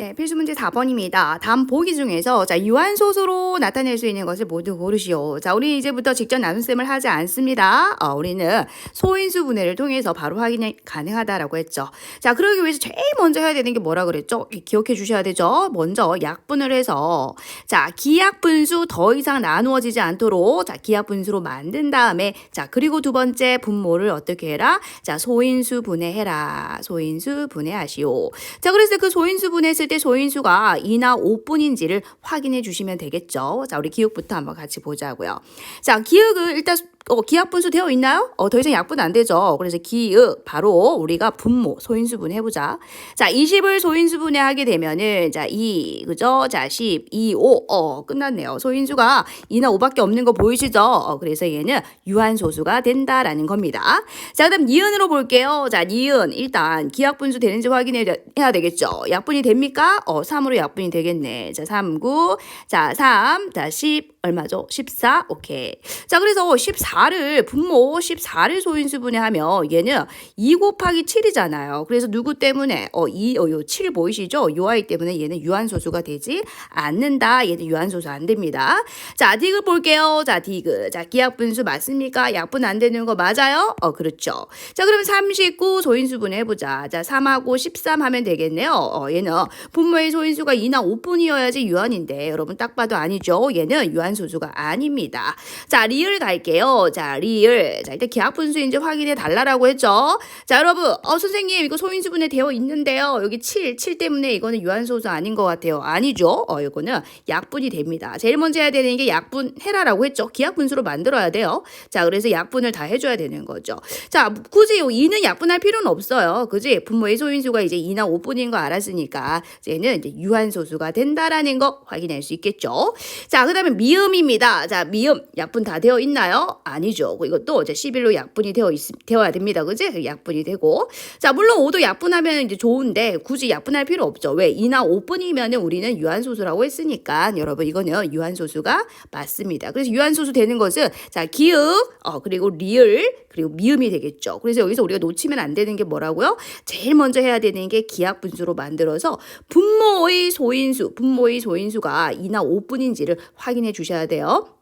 네, 필수 문제 4번입니다. 다음 보기 중에서 자, 유한소수로 나타낼 수 있는 것을 모두 고르시오. 자, 우리 이제부터 직접 나눗셈을 하지 않습니다. 어, 우리는 소인수 분해를 통해서 바로 확인이 가능하다라고 했죠. 자, 그러기 위해서 제일 먼저 해야 되는 게 뭐라 그랬죠? 기억해 주셔야 되죠. 먼저 약분을 해서 자, 기약 분수 더 이상 나누어지지 않도록 자, 기약 분수로 만든 다음에 자, 그리고 두 번째 분모를 어떻게 해라? 자, 소인수 분해해라. 소인수 분해하시오. 자, 그래서 그 소인수 분해했을 때 소인수가 2나 5뿐인지를 확인해 주시면 되겠죠. 자, 우리 기억부터 한번 같이 보자고요. 자, 기억은 일단 어, 기약 분수 되어 있나요? 어, 더 이상 약분 안 되죠. 그래서 기억 바로 우리가 분모 소인수분 해보자. 자, 20을 소인수분해 하게 되면은 자, 2 그죠? 자, 10, 2, 5 어, 끝났네요. 소인수가 2나 5밖에 없는 거 보이시죠? 어, 그래서 얘는 유한소수가 된다라는 겁니다. 자, 그다음 니은으로 볼게요. 자, 니은 일단 기약 분수 되는지 확인해야 되겠죠. 약분이 됩니까? 어, 3으로 약분이 되겠네. 자, 3, 9. 자, 3. 자, 10 얼마죠? 14. 오케이. 자, 그래서 14를 분모 14를 소인수분해 하면 얘는 2 곱하기 7이잖아요. 그래서 누구 때문에 어, 2 어, 요 7 보이시죠? 요 아이 때문에 얘는 유한소수가 되지 않는다. 얘는 유한소수 안 됩니다. 자, 디귿 볼게요. 자, 디귿. 자, 기약 분수 맞습니까? 약분 안 되는 거 맞아요? 어, 그렇죠. 자, 그럼 39 소인수분해 해보자. 자, 3하고 13 하면 되겠네요. 어, 얘는 분모의 소인수가 2나 5뿐이어야지 유한인데 여러분 딱 봐도 아니죠. 얘는 유한소수가 아닙니다. 자, 리을 갈게요. 자, 리을. 자, 일단 기하 분수인지 확인해 달라라고 했죠. 자, 여러분. 어, 선생님, 이거 소인수분해 되어 있는데요. 여기 7, 7 때문에 이거는 유한소수 아닌 것 같아요. 아니죠. 어, 이거는 약분이 됩니다. 제일 먼저 해야 되는 게 약분 해라라고 했죠. 기하 분수로 만들어야 돼요. 자, 그래서 약분을 다 해줘야 되는 거죠. 자, 굳이 요 2는 약분할 필요는 없어요. 그지? 분모의 소인수가 이제 2나 5뿐인 거 알았으니까 얘는 이제 유한소수가 된다라는 거 확인할 수 있겠죠. 자, 그 다음에 미음입니다. 자, 미음. 약분 다 되어 있나요? 아니죠. 이것도 이제 11로 약분이 되어 있, 되어야 됩니다. 그지? 약분이 되고. 자, 물론 5도 약분하면 이제 좋은데 굳이 약분할 필요 없죠. 왜? 2나 5뿐이면은 우리는 유한소수라고 했으니까 여러분 이거는 유한소수가 맞습니다. 그래서 유한소수 되는 것은 자, 기읍, 어, 그리고 리을, 그리고 미음이 되겠죠. 그래서 여기서 우리가 놓치면 안 되는 게 뭐라고요? 제일 먼저 해야 되는 게 기약 분수로 만들어서 분모의 소인수, 분모의 소인수가 2나 5뿐인지를 확인해 주셔야 돼요.